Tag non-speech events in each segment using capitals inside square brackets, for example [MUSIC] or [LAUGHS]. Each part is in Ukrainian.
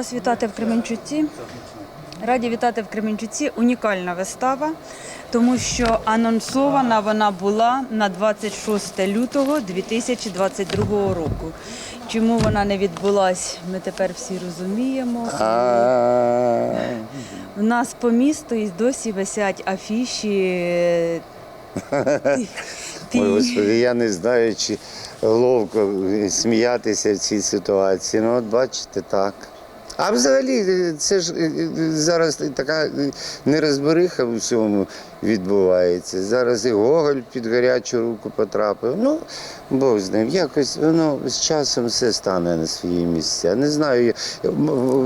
вас вітати в Кременчуці. Раді вітати в Кременчуці. Унікальна вистава, тому що анонсована вона була на 26 лютого 2022 року. Чому вона не відбулась, ми тепер всі розуміємо. У нас по місту і досі висять афіші. е, [LAUGHS] Ой, Господи, я не знаю, чи ловко сміятися в цій ситуації. Ну, от бачите, так. А взагалі, це ж е, е, зараз така е, нерозбериха в усьому відбувається. Зараз і Гоголь під гарячу руку потрапив. Ну, Бог з ним. Якось воно з часом все стане на свої місця. Не знаю,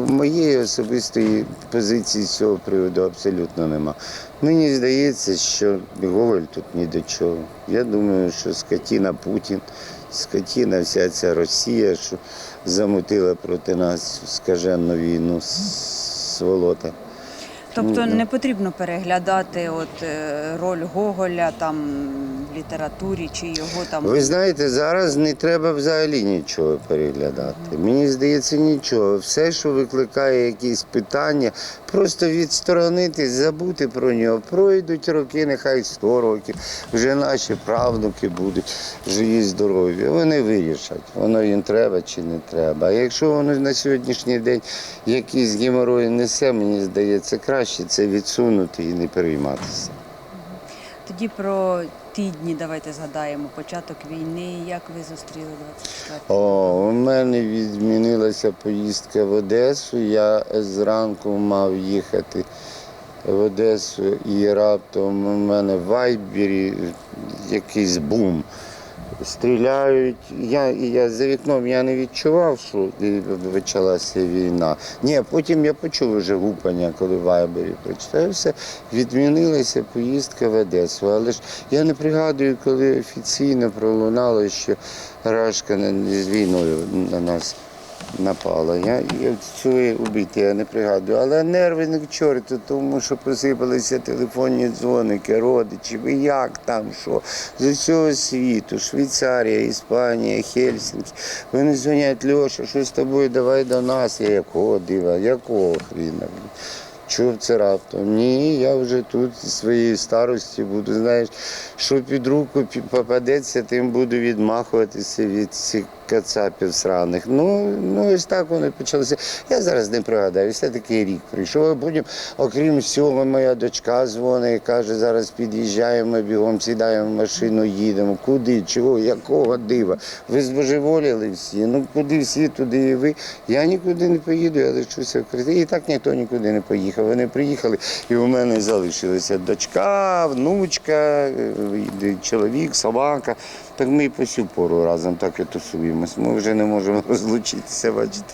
моєї особистої позиції з цього приводу абсолютно нема. Мені здається, що Гоголь тут ні до чого. Я думаю, що скотіна Путін, скотіна вся ця Росія, що замутила проти нас скаженну війну сволота. Тобто Ну, не потрібно переглядати от, е, роль Гоголя там в літературі чи його там. Ви знаєте, зараз не треба взагалі нічого переглядати. Мені здається, нічого. Все, що викликає якісь питання, просто відсторонити, забути про нього. Пройдуть роки, нехай 100 років. Вже наші правнуки будуть живі, здорові. Вони вирішать, воно їм треба чи не треба. А якщо воно на сьогоднішній день якийсь геморрой несе, мені здається, краще це відсунути і не перейматися. Тоді про ті дні давайте згадаємо початок війни. Як ви зустріли 24 О, у мене відмінилася поїздка в Одесу. Я зранку мав їхати в Одесу і раптом у мене в Вайбері якийсь бум. Стріляють. Я, я за вікном я не відчував, що почалася війна. Ні, потім я почув вже гупання, коли Вайбері прочитався. Відмінилася поїздка в Одесу. Але ж я не пригадую, коли офіційно пролунало, що Рашка з війною на нас напала. Я, я цього убити я не пригадую. Але нерви не к чорту, тому що посипалися телефонні дзвоники, родичі, ви як там, що з усього світу, Швейцарія, Іспанія, Хельсінки. Вони дзвонять, Льоша, що з тобою, давай до нас. Я якого дива, якого хріна? Чув це раптом. Ні, я вже тут зі своєї старості буду. Знаєш, що під руку попадеться, тим буду відмахуватися від цих кацапів сраних. Ну, ну ось так воно почалося. Я зараз не пригадаю, все такий рік прийшов. Потім, окрім всього, моя дочка дзвонить і каже, зараз під'їжджаємо, бігом сідаємо в машину, їдемо. Куди, чого, якого дива? Ви збожеволіли всі. Ну куди всі, туди і ви. Я нікуди не поїду, я лишуся в Криті. І так ніхто нікуди не поїхав. Вони приїхали, і у мене залишилася дочка, внучка, е, чоловік, собака. Так ми і по сю пору разом так і тусуємось. Ми вже не можемо [LAUGHS] розлучитися, бачите.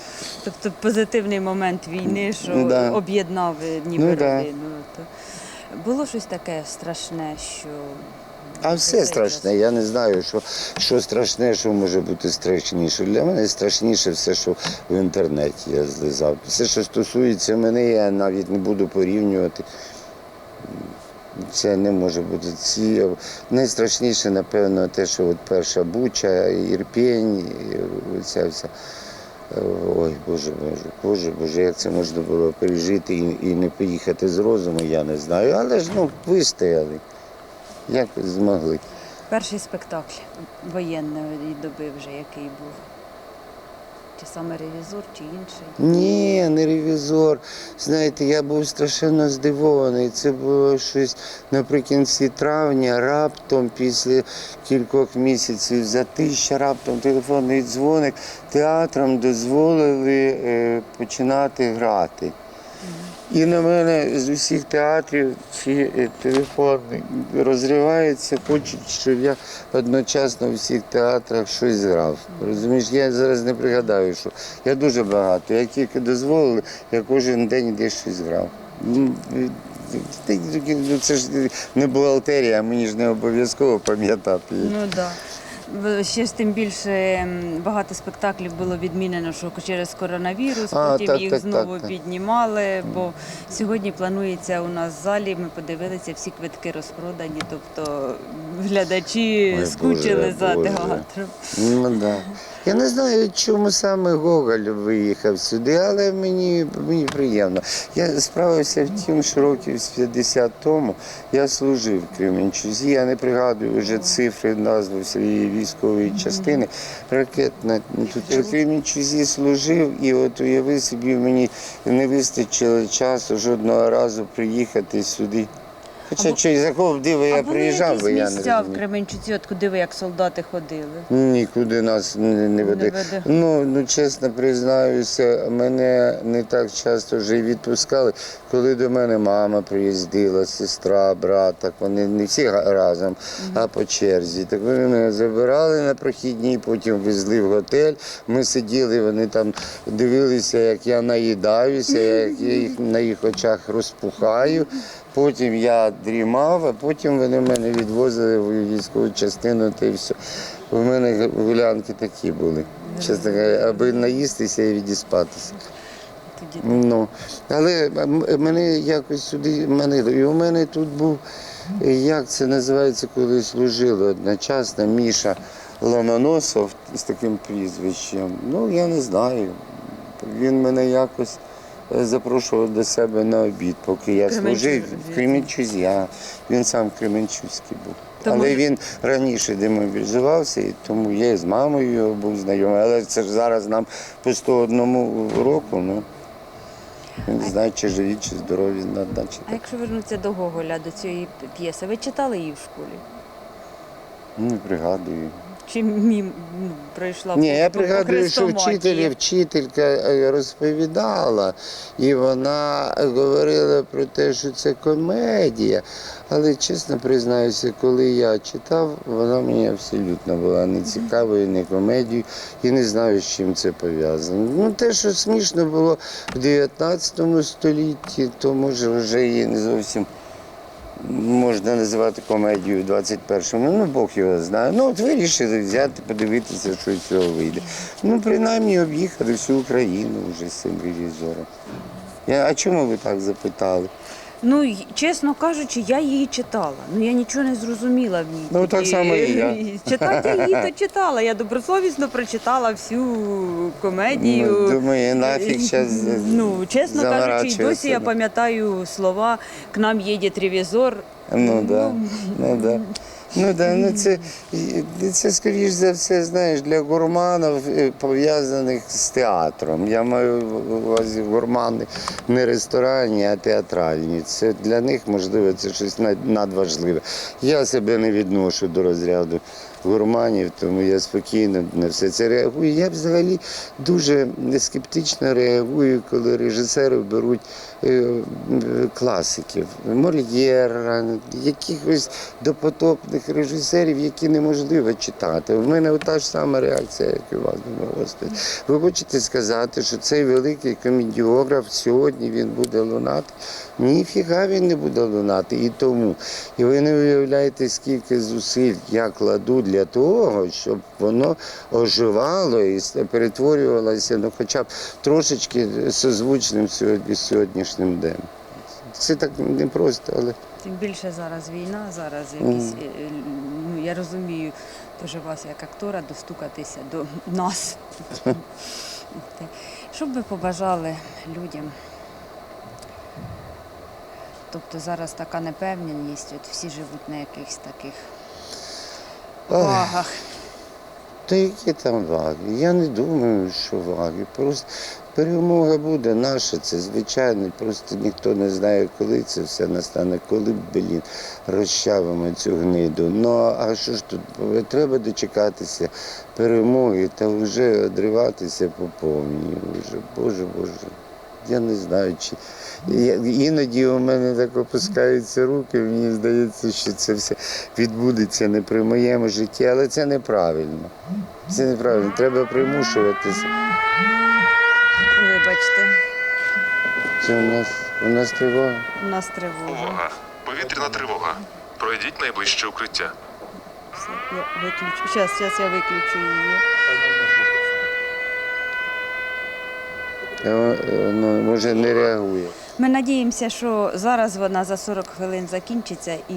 Тобто позитивний момент війни, що Ну, да. об'єднав е, ніби Ну, да. родину. То було щось таке страшне, що А все страшне. Я не знаю, що, що страшне, що може бути страшніше. Для мене страшніше все, що в інтернеті я злизав. Все, що стосується мене, я навіть не буду порівнювати. Це не може бути. Ці найстрашніше, напевно, те, що от перша буча, Ірпінь, ця вся. Ой, Боже, Боже, Боже, Боже, як це можна було пережити і, і не поїхати з розуму, я не знаю. Але ж ну, вистояли. Як змогли. перший спектакль воєнної доби вже який був. Чи саме ревізор, чи інший. Ні, не ревізор. Знаєте, я був страшенно здивований. Це було щось наприкінці травня, раптом після кількох місяців затища, раптом телефонний дзвоник театрам дозволили е, починати грати. І на мене з усіх театрів ці е, телефони розриваються, хочуть, щоб я одночасно в всіх театрах щось зграв. Розумієш, я зараз не пригадаю, що я дуже багато. Як тільки дозволили, я кожен день десь щось грав. Ну, ну, Це ж не бухгалтерія, мені ж не обов'язково пам'ятати. Ну. Да. Ще ж тим більше багато спектаклів було відмінено, що через коронавірус, А, потім так, їх так, знову так, так. піднімали. Бо сьогодні планується у нас в залі. Ми подивилися, всі квитки розпродані. Тобто глядачі Ой, скучили Боже, за Боже. театром. Ну, да. Я не знаю, чому саме Гоголь виїхав сюди, але мені, мені приємно. Я справився в тім, що років з 50 тому я служив в Кременчузі. Я не пригадую вже цифри, назву всієї військової частини. Ракетна тут в Кременчузі служив, і от уяви собі, мені не вистачило часу жодного разу приїхати сюди. Хоча чи з якого дива я були приїжджав, якісь я не місця в розумію. Кременчуці, от куди ви як солдати ходили? Нікуди нас не, не веде. веде. Ну, ну чесно признаюся, мене не так часто вже й відпускали. Коли до мене мама приїздила, сестра, брат, так вони не всі га- разом, а по черзі. Так вони мене забирали на прохідній, потім везли в готель. Ми сиділи, вони там дивилися, як я наїдаюся, як я їх на їх очах розпухаю. Потім я дрімав, а потім вони мене відвозили в військову частину та й все. У мене гулянки такі були. Чесно кажучи, аби наїстися і відіспатися. Ну, але мене якось сюди манило. І у мене тут був, як це називається, коли служили одночасно Міша Ломоносов з таким прізвищем. Ну, я не знаю. Він мене якось запрошував до себе на обід, поки я служив в Кременчузі. а Він сам Кременчузький був. Тому- Але він раніше демобілізувався, і тому я з мамою його був знайомий. Але це ж зараз нам по 101 року. Ну, не знаю, чи живі, чи здорові на дачі. А якщо вернутися до Гоголя, до цієї п'єси, ви читали її в школі? Не пригадую. Чи мім ну, пройшла Ні, я пригадую, що вчителі, вчителька е, розповідала, і вона говорила про те, що це комедія. Але чесно признаюся, коли я читав, вона мені абсолютно була не цікавою, не комедією, і не знаю, з чим це пов'язано. Ну, те, що смішно було в 19 столітті, то може вже і не зовсім. Можна називати комедію в 21-му, ну Бог його знає. Ну от вирішили взяти, подивитися, що з цього вийде. Ну, принаймні об'їхали всю Україну вже з цим ревізором. Я, а чому ви так запитали? Ну, чесно кажучи, я її читала. Ну я нічого не зрозуміла в ній. Ну, так само і я. [LAUGHS] Читати її то читала. Я добросовісно прочитала всю комедію. Ну, думаю, нафіг зараз Ну, чесно кажучи, і досі я пам'ятаю слова «К нам їде ревізор». Ну да, ну да. Ну да, ну це, це скоріш за все, знаєш, для гурманів е, пов'язаних з театром. Я маю в увазі гурмани не ресторанні, а театральні. Це для них, можливо, це щось надважливе. Я себе не відношу до розряду гурманів, тому я спокійно на все це реагую. Я взагалі дуже скептично реагую, коли режисери беруть класиків, Мольєра, якихось допотопних режисерів, які неможливо читати. У мене та ж сама реакція, як і у вас. Господи. Ви хочете сказати, що цей великий комедіограф сьогодні він буде лунати? Ніфіга він не буде лунати. І тому. І ви не уявляєте, скільки зусиль я кладу для того, щоб воно оживало і перетворювалося, ну хоча б трошечки созвучним сьогодні, з сьогоднішнім днем. Це так непросто, але Тим більше зараз війна, зараз якісь, е, ну я розумію дуже вас як актора достукатися до нас. [LAUGHS] Що б ви побажали людям? Тобто зараз така непевненість, от всі живуть на якихось таких вагах. Та які там ваги? Я не думаю, що ваги. Просто перемога буде наша, це звичайно. Просто ніхто не знає, коли це все настане, коли, блін, розчавимо цю гниду. Ну а що ж тут? Треба дочекатися перемоги та вже одриватися по повній. Вже, Боже, Боже. Я не знаю, чи я- іноді у мене так опускаються руки, мені здається, що це все відбудеться не при моєму житті, але це неправильно. Це неправильно. Треба примушуватися. Вибачте, Це у нас у нас тривога. у нас тривога. Увага! Повітряна тривога. Пройдіть найближче укриття. Все, я виключу. Зараз, зараз я виключу її. Е, е, Ну, може не реагує. Ми надіємося, що зараз вона за 40 хвилин закінчиться, і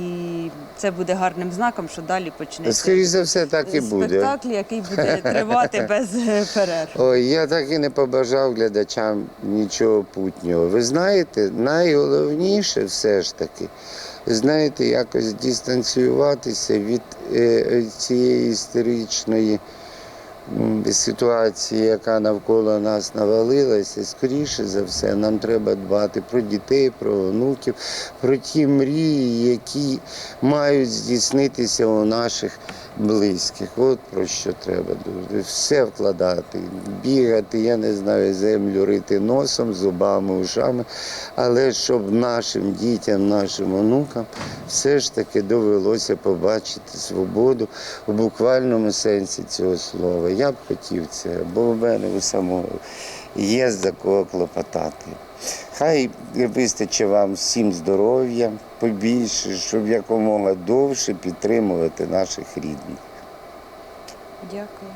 це буде гарним знаком, що далі почнеться Скоріше за все, так і буде. спектакль, який буде [LAUGHS] тривати без перерв. Ой, я так і не побажав глядачам нічого путнього. Ви знаєте, найголовніше все ж таки, знаєте, якось дистанціюватися від е, цієї історичної ситуації, яка навколо нас навалилася. Скоріше за все, нам треба дбати про дітей, про онуків, про ті мрії, які мають здійснитися у наших близьких. От про що треба. Все вкладати, бігати, я не знаю, землю рити носом, зубами, ушами, але щоб нашим дітям, нашим онукам все ж таки довелося побачити свободу в буквальному сенсі цього слова. Я б хотів це, бо в мене у самого є за кого клопотати. Хай вистачить вам всім здоров'я, побільше, щоб якомога довше підтримувати наших рідних. Дякую.